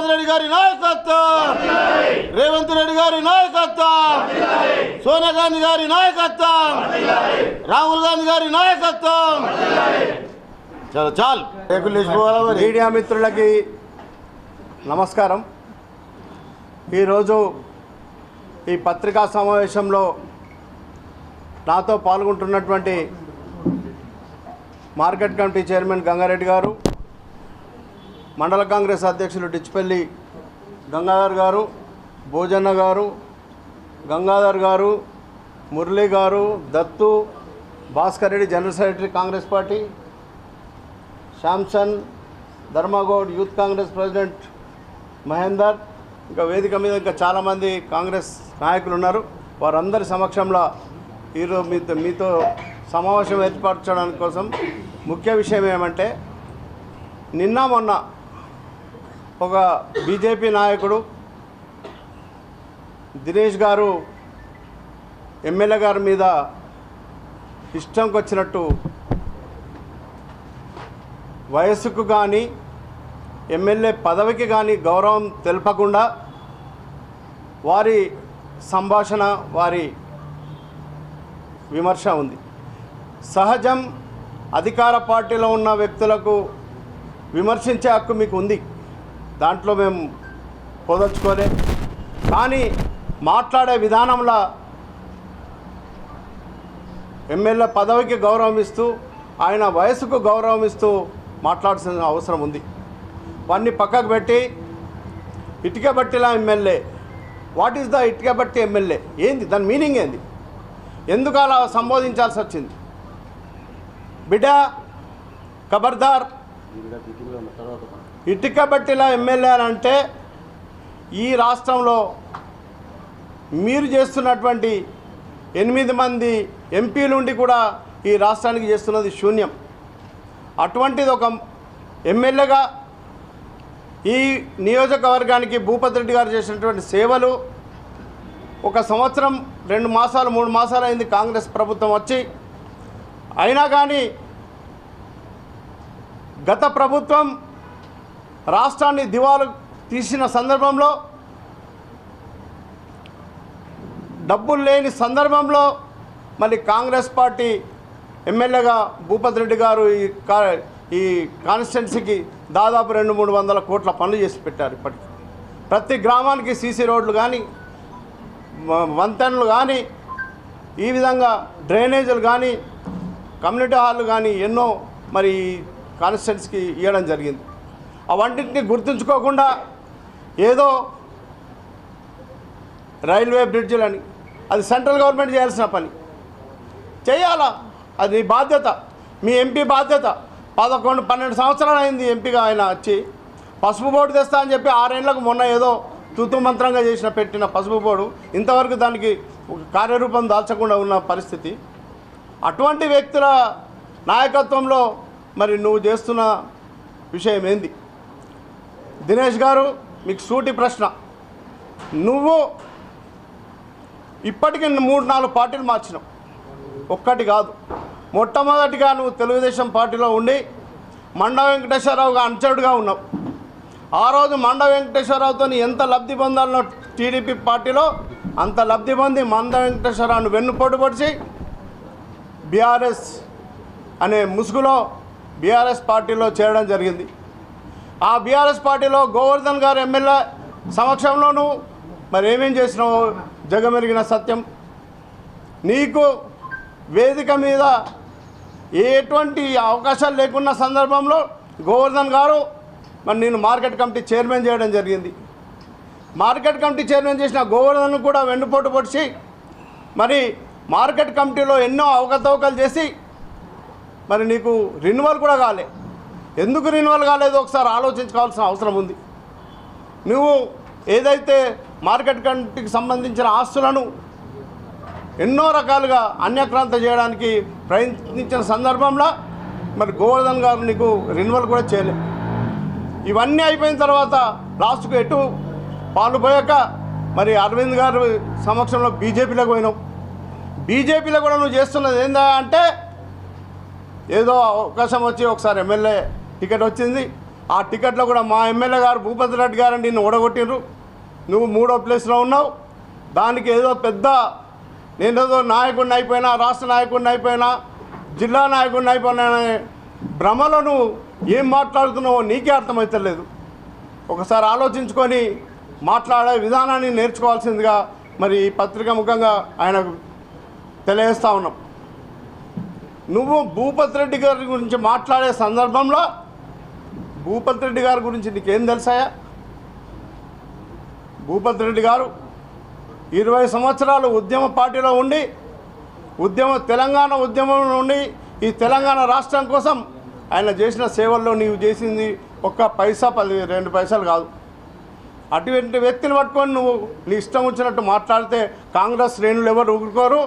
భూపతి రెడ్డి గారి నాయకత్వం. రేవంత్ రెడ్డి గారి నాయకత్వం. సోనియా గాంధీ గారి నాయకత్వం. రాహుల్ గాంధీ గారి నాయకత్వం. చలో చాలు. రేకులు లేచిపోవాలా మీడియా మిత్రులకి నమస్కారం. ఈరోజు ఈ పత్రికా సమావేశంలో నాతో పాల్గొంటున్నటువంటి market committee chairman Gangareddy garu మండల కాంగ్రెస్ అధ్యక్షులు డిచ్చిపల్లి గంగాధర్ గారు భోజన్న గారు Gangadhar garu Murali garu Dattu Bhaskar Reddy general secretary Congress party Samson Dharmagoud youth Congress president Mahender ఇంకా వేదిక మీద ఇంకా చాలామంది కాంగ్రెస్ నాయకులు ఉన్నారు. వారందరి సమక్షంలో ఈరోజు మీతో మీతో సమావేశం ఏర్పరచడానికి కోసం ముఖ్య విషయం ఏమంటే నిన్న మొన్న ఒక బీజేపీ నాయకుడు దినేష్ గారు ఎమ్మెల్యే గారి మీద ఇష్టంకి వచ్చినట్టు వయస్సుకు కానీ ఎమ్మెల్యే పదవికి కానీ గౌరవం తెలపకుండా వారి సంభాషణ వారి విమర్శ ఉంది. సహజం అధికార పార్టీలో ఉన్న వ్యక్తులకు విమర్శించే హక్కు మీకు ఉంది. దాంట్లో మేము పొదల్చుకోలే కానీ మాట్లాడే విధానంలో ఎమ్మెల్యే పదవికి గౌరవం ఇస్తూ ఆయన వయసుకు గౌరవం ఇస్తూ మాట్లాడాల్సిన అవసరం ఉంది. వాడిని పక్కకు పెట్టి ఇటుక బట్టిలా ఎమ్మెల్యే. వాట్ ఈస్ ద ఇటుక బట్టి ఎమ్మెల్యే? ఏంది? దాని మీనింగ్ ఏంది? ఎందుకు అలా సంబోధించాల్సి వచ్చింది? బిడ్డ ఖబర్దార్ ఇటుక బట్టిలా ఎమ్మెల్యే అంటే ఈ రాష్ట్రంలో మీరు చేస్తున్నటువంటి ఎనిమిది మంది ఎంపీలుండి కూడా ఈ రాష్ట్రానికి చేస్తున్నది శూన్యం. అటువంటిది ఒక ఎమ్మెల్యేగా ఈ నియోజకవర్గానికి భూపతి రెడ్డి గారు చేసినటువంటి సేవలు ఒక సంవత్సరం రెండు మాసాలు మూడు మాసాలు అయింది కాంగ్రెస్ ప్రభుత్వం వచ్చి. అయినా కానీ గత ప్రభుత్వం రాష్ట్రాన్ని దివాలు తీసిన సందర్భంలో డబ్బులు లేని సందర్భంలో మళ్ళీ కాంగ్రెస్ పార్టీ ఎమ్మెల్యేగా భూపతి రెడ్డి గారు ఈ కా ఈ కాన్స్టిట్యున్సీకి దాదాపు రెండు మూడు వందల కోట్ల పనులు చేసి పెట్టారు ఇప్పటికి. ప్రతి గ్రామానికి సీసీ రోడ్లు కానీ వంతెనలు కానీ ఈ విధంగా డ్రైనేజీలు కానీ కమ్యూనిటీ హాల్లు కానీ ఎన్నో మరి కాన్స్టిట్యున్సీకి ఇవ్వడం జరిగింది. అవన్నింటినీ గుర్తుంచుకోకుండా ఏదో రైల్వే బ్రిడ్జులని అది సెంట్రల్ గవర్నమెంట్ చేయాల్సిన పని. చేయాలా? అది బాధ్యత. మీ ఎంపీ బాధ్యత. పదకొండు పన్నెండు సంవత్సరాలు అయింది ఎంపీగా ఆయన వచ్చి. పసుపు బోర్డు తెస్తా అని చెప్పి ఆరేళ్ళకు మొన్న ఏదో తుతు మంత్రంగా చేసిన పెట్టిన పసుపు బోర్డు ఇంతవరకు దానికి ఒక కార్యరూపం దాల్చకుండా ఉన్న పరిస్థితి. అటువంటి వ్యక్తుల నాయకత్వంలో మరి నువ్వు చేస్తున్న విషయం ఏంది? దినేష్ గారు మీకు సూటి ప్రశ్న. నువ్వు ఇప్పటికి మూడు నాలుగు పార్టీలు మార్చినావు. ఒక్కటి కాదు. మొట్టమొదటిగా నువ్వు తెలుగుదేశం పార్టీలో ఉండి మండ వెంకటేశ్వరరావుగా అనుచరుడుగా ఉన్నావు. ఆ రోజు మండ వెంకటేశ్వరరావుతో ఎంత లబ్ధి పొందాలనో టీడీపీ పార్టీలో అంత లబ్ధి పొంది మంద వెంకటేశ్వరరావును వెన్నుపోటు పొడిచి బీఆర్ఎస్ అనే ముసుగులో బీఆర్ఎస్ పార్టీలో చేరడం జరిగింది. ఆ బీఆర్ఎస్ పార్టీలో గోవర్ధన్ గారు ఎమ్మెల్యే సమక్షంలోనూ మరి ఏమేం చేసినావు జగమెరిగిన సత్యం. నీకు వేదిక మీద ఎటువంటి అవకాశాలు లేకున్న సందర్భంలో గోవర్ధన్ గారు మరి నేను మార్కెట్ కమిటీ చైర్మన్ చేయడం జరిగింది. మార్కెట్ కమిటీ చైర్మన్ చేసిన గోవర్ధన్ కూడా వెన్నుపోటు పొడిచి మరి మార్కెట్ కమిటీలో ఎన్నో అవకతవకలు చేసి మరి నీకు రిన్యువల్ కూడా కాలే. ఎందుకు రిన్యువల్ కాలేదో? ఒకసారి ఆలోచించుకోవాల్సిన అవసరం ఉంది. నువ్వు ఏదైతే మార్కెట్ కంటికి సంబంధించిన ఆస్తులను ఎన్నో రకాలుగా అన్యక్రాంత చేయడానికి ప్రయత్నించిన సందర్భంలో మరి గోవర్ధన్ గారు నీకు రెన్యువల్ కూడా చేయలేదు. ఇవన్నీ అయిపోయిన తర్వాత లాస్ట్కు ఎటు పాలు పోయాక మరి అరవింద్ గారు సమక్షంలో బీజేపీలోకి పోయినావు. బీజేపీలో కూడా నువ్వు చేస్తున్నది ఏందా అంటే ఏదో అవకాశం వచ్చి ఒకసారి ఎమ్మెల్యే టికెట్ వచ్చింది. ఆ టికెట్లో కూడా మా ఎమ్మెల్యే గారు భూపతి రెడ్డి గారు నిన్ను ఓడగొట్టిండ్రు నువ్వు మూడో ప్లేస్లో ఉన్నావు. దానికి ఏదో పెద్ద నేనేదో నాయకుడిని అయిపోయినా రాష్ట్ర నాయకుడిని అయిపోయినా జిల్లా నాయకుడిని అయిపోయినా భ్రమలో నువ్వు ఏం మాట్లాడుతున్నావో నీకే అర్థమవుతలేదు ఒకసారి ఆలోచించుకొని మాట్లాడే విధానాన్ని నేర్చుకోవాల్సిందిగా మరి ఈ పత్రిక ముఖంగా ఆయనకు తెలియజేస్తూ ఉన్నాం. నువ్వు భూపతి రెడ్డి గారి గురించి మాట్లాడే సందర్భంలో భూపతి రెడ్డి గారి గురించి నీకేం తెలుసాయా? భూపతి రెడ్డి గారు ఇరవై సంవత్సరాలు ఉద్యమ పార్టీలో ఉండి ఉద్యమ తెలంగాణ ఉద్యమం నుండి ఈ తెలంగాణ రాష్ట్రం కోసం ఆయన చేసిన సేవల్లో నీవు చేసింది ఒక్క పైసా పది రెండు పైసలు కాదు. అటువంటి వ్యక్తిని పట్టుకొని నువ్వు నీ ఇష్టం వచ్చినట్టు మాట్లాడితే కాంగ్రెస్ శ్రేణులు ఎవరు ఊరుకోరు?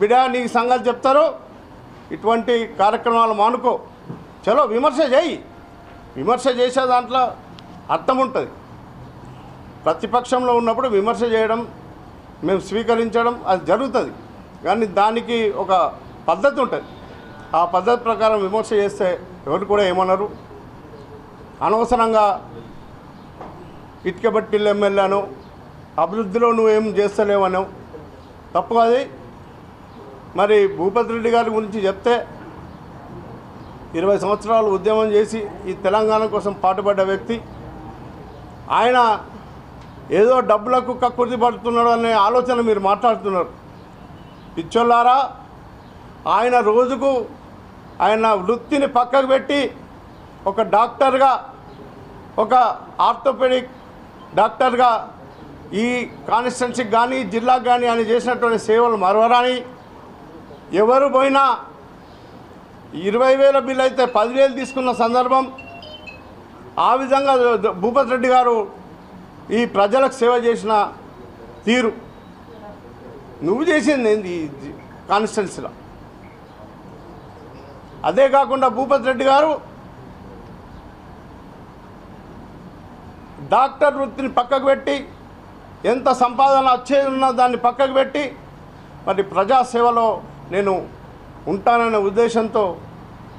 బిడా నీ సంగతి చెప్తారు. ఇటువంటి కార్యక్రమాలు మానుకో. చలో విమర్శ చేయి. విమర్శ చేసే దాంట్లో అర్థం ఉంటుంది. ప్రతిపక్షంలో ఉన్నప్పుడు విమర్శ చేయడం మేము స్వీకరించడం అది జరుగుతుంది. కానీ దానికి ఒక పద్ధతి ఉంటుంది. ఆ పద్ధతి ప్రకారం విమర్శ చేస్తే ఎవరు కూడా ఏమన్నారు అనవసరంగా ఇటుకబట్టిల్లు ఎమ్మెల్యేను అభివృద్ధిలో నువ్వేం చేస్తలేవనో తప్పు అది మరి భూపతి రెడ్డి గారి గురించి చెప్తే ఇరవై సంవత్సరాలు ఉద్యమం చేసి ఈ తెలంగాణ కోసం పాటుపడ్డ వ్యక్తి ఆయన ఏదో డబ్బులకు కక్కుర్తి పడుతున్నాడు అనే ఆలోచన మీరు మాట్లాడుతున్నారు. పిచ్చోళ్ళారా? ఆయన రోజుకు ఆయన వృత్తిని పక్కకు పెట్టి ఒక డాక్టర్గా ఒక ఆర్థోపెడిక్ డాక్టర్గా ఈ కాన్స్టిట్యున్సీకి కానీ జిల్లాకు కానీ ఆయన చేసినటువంటి సేవలు మరవరాని ఎవరు పోయినా ఇరవై వేల బిల్లు అయితే పదివేలు తీసుకున్న సందర్భం ఆ విధంగా భూపతి రెడ్డి గారు ఈ ప్రజలకు సేవ చేసిన తీరు. నువ్వు చేసింది ఏంది ఈ కాన్స్టిట్యున్సీలో? అదే కాకుండా భూపతి రెడ్డి గారు డాక్టర్ వృత్తిని పక్కకు పెట్టి ఎంత సంపాదన వచ్చేది ఉన్నా దాన్ని పక్కకు పెట్టి మరి ప్రజాసేవలో నేను ఉంటాననే ఉద్దేశంతో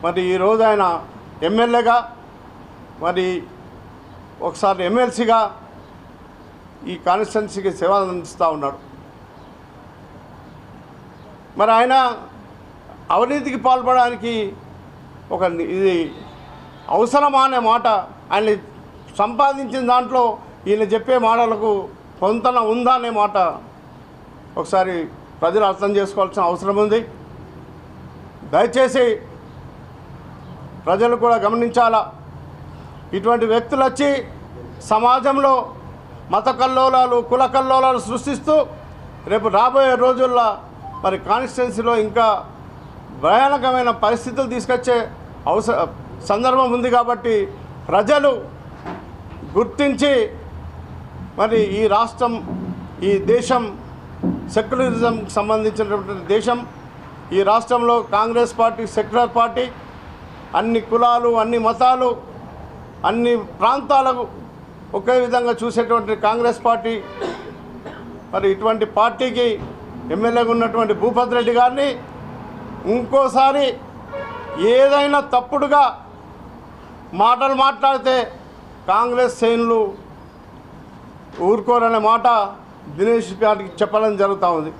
మరి ఈరోజు ఆయన ఎమ్మెల్యేగా మరి ఒకసారి ఎమ్మెల్సీగా ఈ కాన్స్టిట్యున్సీకి సేవ అందిస్తూ ఉన్నాడు. మరి ఆయన అవినీతికి పాల్పడడానికి ఒక ఇది అవసరమా అనే మాట ఆయన సంపాదించిన దాంట్లో ఈయన చెప్పే మాటలకు పొంతన ఉందా అనే మాట ఒకసారి ప్రజలు అర్థం చేసుకోవాల్సిన అవసరం ఉంది. దయచేసి ప్రజలు కూడా గమనించాలా? ఇటువంటి వ్యక్తులు వచ్చి సమాజంలో మత కల్లోలాలు కుల కల్లోలాలు సృష్టిస్తూ రేపు రాబోయే రోజుల్లో మరి కాన్స్టిట్యున్సీలో ఇంకా భయానకమైన పరిస్థితులు తీసుకొచ్చే అవసర సందర్భం ఉంది కాబట్టి ప్రజలు గుర్తించి మరి ఈ రాష్ట్రం ఈ దేశం సెక్యులరిజంకి సంబంధించినటువంటి దేశం ఈ రాష్ట్రంలో కాంగ్రెస్ పార్టీ సెక్యులర్ పార్టీ అన్ని కులాలు అన్ని మతాలు అన్ని ప్రాంతాలకు ఒకే విధంగా చూసేటువంటి కాంగ్రెస్ పార్టీ మరి ఇటువంటి పార్టీకి ఎమ్మెల్యేగా ఉన్నటువంటి భూపతి రెడ్డి గారిని ఇంకోసారి ఏదైనా తప్పుడుగా మాటలు మాట్లాడితే కాంగ్రెస్ శ్రేణులు ఊరుకోరనే మాట దినేష్ గారికి చెప్పడం జరుగుతూ ఉంది.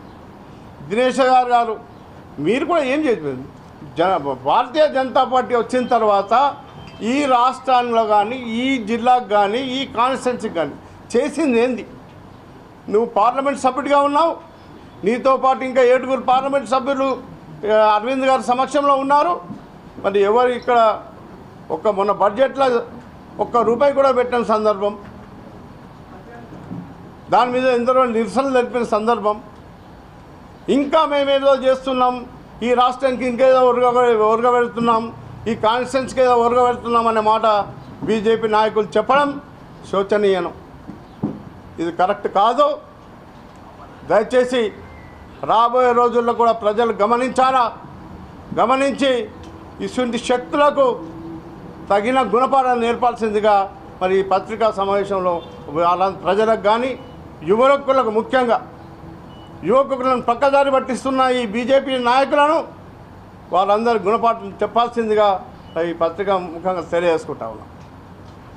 దినేష్ గారు గారు మీరు కూడా ఏం చేయలేదు జన భారతీయ జనతా పార్టీ వచ్చిన తర్వాత ఈ రాష్ట్రంలో కానీ ఈ జిల్లాకు కానీ ఈ కాన్స్టిట్యున్సీకి కానీ చేసింది ఏంది? నువ్వు పార్లమెంట్ సభ్యుడిగా ఉన్నావు. నీతో పాటు ఇంకా ఏడుగురు పార్లమెంట్ సభ్యులు అరవింద్ గారి సమక్షంలో ఉన్నారు. మరి ఎవరు ఇక్కడ ఒక మొన్న బడ్జెట్లో ఒక్క రూపాయి కూడా పెట్టిన సందర్భం. దాని మీద ఎందరో నిరసనలు తెలిపిన సందర్భం. ఇంకా మేమేదో చేస్తున్నాం. ఈ రాష్ట్రానికి ఇంకేదో ఒరగ ఒరగబెడుతున్నాం ఈ కాన్స్టిట్యున్సీకి ఏదో ఉరగబెడుతున్నాం అనే మాట బీజేపీ నాయకులు చెప్పడం శోచనీయం ఇది కరెక్ట్ కాదు. దయచేసి రాబోయే రోజుల్లో కూడా ప్రజలు గమనించారా గమనించి ఇటువంటి శక్తులకు తగిన గుణపాఠాలు నేర్పాల్సిందిగా మరి ఈ పత్రికా సమావేశంలో ప్రజలకు కానీ యువకులకు ముఖ్యంగా యువకులను పక్కదారి పట్టిస్తున్న ఈ బీజేపీ నాయకులను వాళ్ళందరూ గుణపాఠం చెప్పాల్సిందిగా ఈ పత్రిక ముఖంగా తెలియజేసుకుంటా ఉన్నాం.